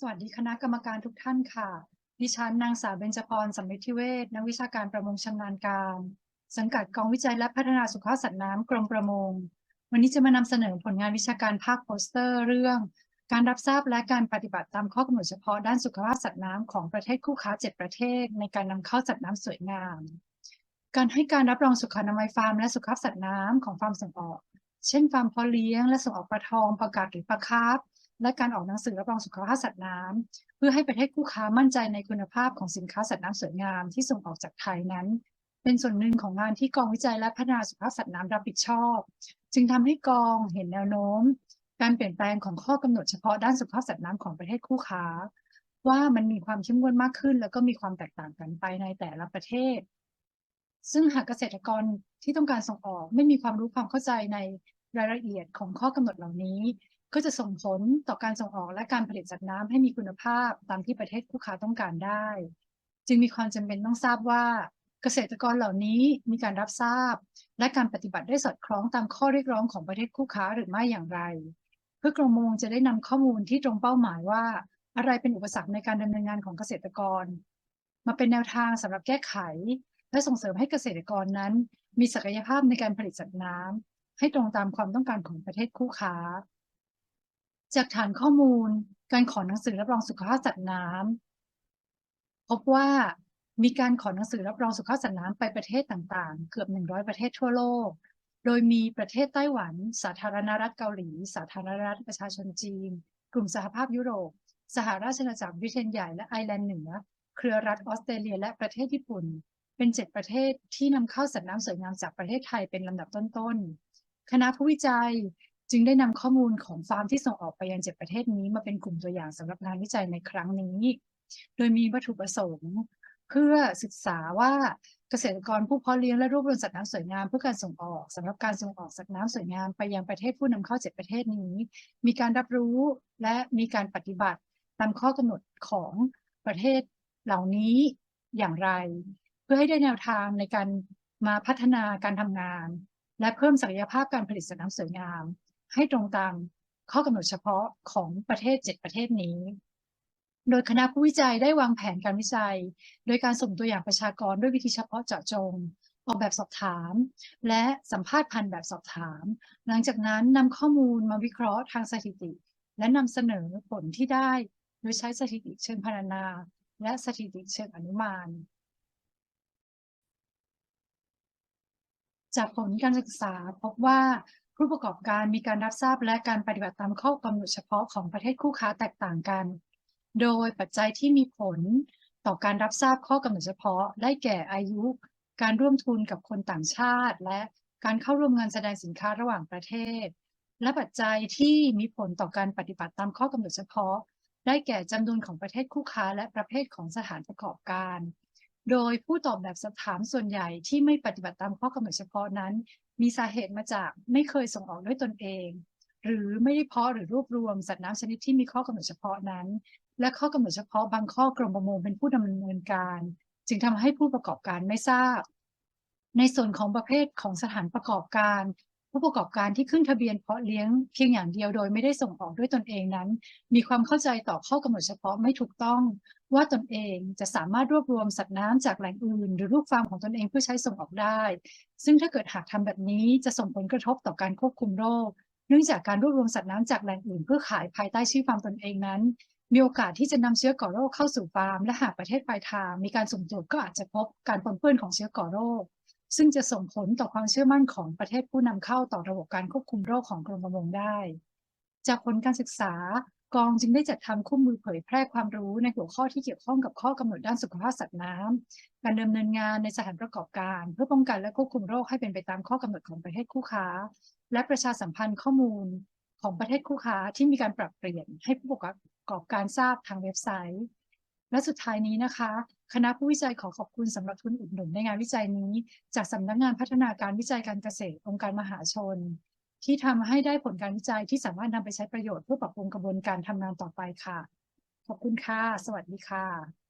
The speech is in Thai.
สวัสดีคณะกรรมการทุกท่านค่ะ ดิฉันนางสาวเบญจพรสำริดทิเวศนักวิชาการประมงชำนาญการ สังกัดกองวิจัยและพัฒนาสุขภาพสัตว์น้ำกรมประมง วันนี้จะมานำเสนอผลงานวิชาการภาคโปสเตอร์เรื่อง การรับทราบและการปฏิบัติตามข้อกำหนดเฉพาะด้านสุขภาพสัตว์น้ำของประเทศคู่ค้า 7 ประเทศ ในการนำเข้าสัตว์น้ำสวยงาม การให้การรับรองสุขอนามัยฟาร์มและสุขภาพสัตว์น้ำของฟาร์มส่งออก เช่นฟาร์มเพาะเลี้ยงและส่งออกปลาทองปลากาดหรือปลาคาร์ฟ และการออกหนังสือรับรองสุขภาพสัตว์น้ำเพื่อให้ประเทศคู่ค้ามั่นใจในคุณภาพของสินค้าสัตว์น้ำสวยงามที่ส่งออกจากไทยนั้น เป็นส่วนหนึ่งของงานที่กองวิจัยและพัฒนาสุขภาพสัตว์น้ำรับผิดชอบ จึงทำให้กองเห็นแนวโน้ม การเปลี่ยนแปลงของข้อกำหนดเฉพาะด้านสุขภาพสัตว์น้ำของประเทศคู่ค้า ว่ามันมีความเข้มงวดมากขึ้น แล้วก็มีความแตกต่างกันไปในแต่ละประเทศ ซึ่งหากเกษตรกรที่ต้องการส่งออกไม่มีความรู้ความเข้าใจในรายละเอียดของข้อกำหนดเหล่านี้ ก็จะส่งผลต่อการส่งออกและการผลิตสัตว์น้ำให้มีคุณภาพตามที่ประเทศคู่ค้าต้องการได้ จึงมีความจำเป็นต้องทราบว่า เกษตรกรเหล่านี้มีการรับทราบ และการปฏิบัติได้สอดคล้องตามข้อเรียกร้องของประเทศคู่ค้าหรือไม่อย่างไร เพื่อกรมประมงจะได้นำข้อมูลที่ตรงเป้าหมายว่า อะไรเป็นอุปสรรคในการดำเนินงานของเกษตรกร มาเป็นแนวทางสำหรับแก้ไข และส่งเสริมให้เกษตรกรนั้น มีศักยภาพในการผลิตสัตว์น้ำให้ตรงตามความต้องการของประเทศคู่ค้า จากฐานข้อมูลการขอหนังสือรับรองสุขภาพสัตว์น้ำพบว่ามีการขอหนังสือรับรองสุขภาพสัตว์น้ำไปประเทศต่างๆ เกือบ 100 ประเทศทั่วโลก โดยมีประเทศไต้หวัน สาธารณรัฐเกาหลี สาธารณรัฐประชาชนจีน กลุ่มสหภาพยุโรป สหราชอาณาจักรบริเตนใหญ่และไอร์แลนด์เหนือ เครือรัฐออสเตรเลีย และประเทศญี่ปุ่น เป็นเจ็ดประเทศที่นำเข้าสัตว์น้ำสวยงามจากประเทศไทยเป็นลำดับต้นๆ คณะผู้วิจัย จึงได้นำข้อมูลของฟาร์มที่ส่งออกไปยังเจ็ดประเทศนี้มาเป็นกลุ่มตัวอย่างสำหรับงานวิจัยในครั้งนี้ โดยมีวัตถุประสงค์ เพื่อศึกษาว่าเกษตรกรผู้เพาะเลี้ยงและรวบรวมสัตว์น้ำสวยงามเพื่อการส่งออกสำหรับการส่งออกสัตว์น้ำสวยงามไปยังประเทศผู้นำเข้าเจ็ดประเทศนี้ มีการรับรู้และมีการปฏิบัติตามข้อกำหนดของประเทศเหล่านี้อย่างไร เพื่อให้ได้แนวทางในการมาพัฒนาการทำงาน และเพิ่มศักยภาพการผลิตสัตว์น้ำสวยงาม ให้ตรงตามข้อกำหนดเฉพาะของประเทศ 7 ประเทศนี้ โดยคณะผู้วิจัยได้วางแผนการวิจัย โดยการส่งตัวอย่างประชากรด้วยวิธีเฉพาะเจาะจง ออกแบบสอบถาม และสัมภาษณ์พันธุ์แบบสอบถาม หลังจากนั้นนำข้อมูลมาวิเคราะห์ทางสถิติ และนำเสนอผลที่ได้ โดยใช้สถิติเชิงพรรณนา และสถิติเชิงอนุมานจากผลการศึกษาพบว่า ผู้ประกอบการมีการรับทราบและการปฏิบัติตามข้อกำหนดเฉพาะของประเทศคู่ค้าแตกต่างกัน โดยปัจจัยที่มีผลต่อการรับทราบข้อกำหนดเฉพาะได้แก่อายุ การร่วมทุนกับคนต่างชาติ และการเข้าร่วมงานแสดงสินค้าระหว่างประเทศ และปัจจัยที่มีผลต่อการปฏิบัติตามข้อกำหนดเฉพาะ ได้แก่จำนวนของประเทศคู่ค้าและประเภทของสถานประกอบการ โดยผู้ตอบแบบสอบถามส่วนใหญ่ที่ไม่ปฏิบัติตามข้อกำหนดเฉพาะนั้น มีสาเหตุมาจากไม่เคยส่งออกด้วยตนเอง หรือไม่ได้เพาะหรือรวบรวมสัตว์น้ำชนิดที่มีข้อกำหนดเฉพาะนั้น และข้อกำหนดเฉพาะบางข้อกรมประมงเป็นผู้ดำเนินการ จึงทำให้ผู้ประกอบการไม่ทราบ ในส่วนของประเภทของสถานประกอบการ ผู้ประกอบการที่ขึ้นทะเบียนเพาะเลี้ยงเพียงอย่างเดียวโดยไม่ได้ส่งออกด้วยตนเองนั้น มีความเข้าใจต่อข้อกำหนดเฉพาะไม่ถูกต้อง ว่าตนเองจะสามารถรวบรวมสัตว์น้ำจากแหล่งอื่น หรือลูกฟาร์มของตนเองเพื่อใช้ส่งออกได้ ซึ่งถ้าเกิดหากทำแบบนี้จะส่งผลกระทบต่อการควบคุมโรค เนื่องจากการรวบรวมสัตว์น้ำจากแหล่งอื่น เพื่อขายภายใต้ชื่อฟาร์มตนเองนั้น มีโอกาสที่จะนำเชื้อก่อโรคเข้าสู่ฟาร์ม และหากประเทศปลายทางมีการสุ่มตรวจก็อาจจะพบการปนเปื้อนของเชื้อก่อโรค ซึ่งจะส่งผลต่อความเชื่อมั่นของประเทศผู้นำเข้าต่อระบบการควบคุมโรคของกรมประมงได้ จากผลการศึกษากองจึงได้จัดทำคู่มือเผยแพร่ความรู้ในหัวข้อที่เกี่ยวข้องกับข้อกำหนดด้านสุขภาพสัตว์น้ำการดำเนินงานในสถานประกอบการ เพื่อป้องกันและควบคุมโรคให้เป็นไปตามข้อกำหนดของประเทศคู่ค้า และประชาสัมพันธ์ข้อมูลของประเทศคู่ค้าที่มีการปรับเปลี่ยนให้ผู้ประกอบการทราบทางเว็บไซต์ และสุดท้ายนี้นะคะ คณะผู้วิจัยขอขอบคุณสำหรับทุนอุดหนุนในงานวิจัยนี้ จากสำนักงานพัฒนาการวิจัยการเกษตรองค์การมหาชน ที่ทำให้ได้ผลการวิจัยที่สามารถนำไปใช้ประโยชน์เพื่อปรับปรุงกระบวนการทำงานต่อไปค่ะ ขอบคุณค่ะ สวัสดีค่ะ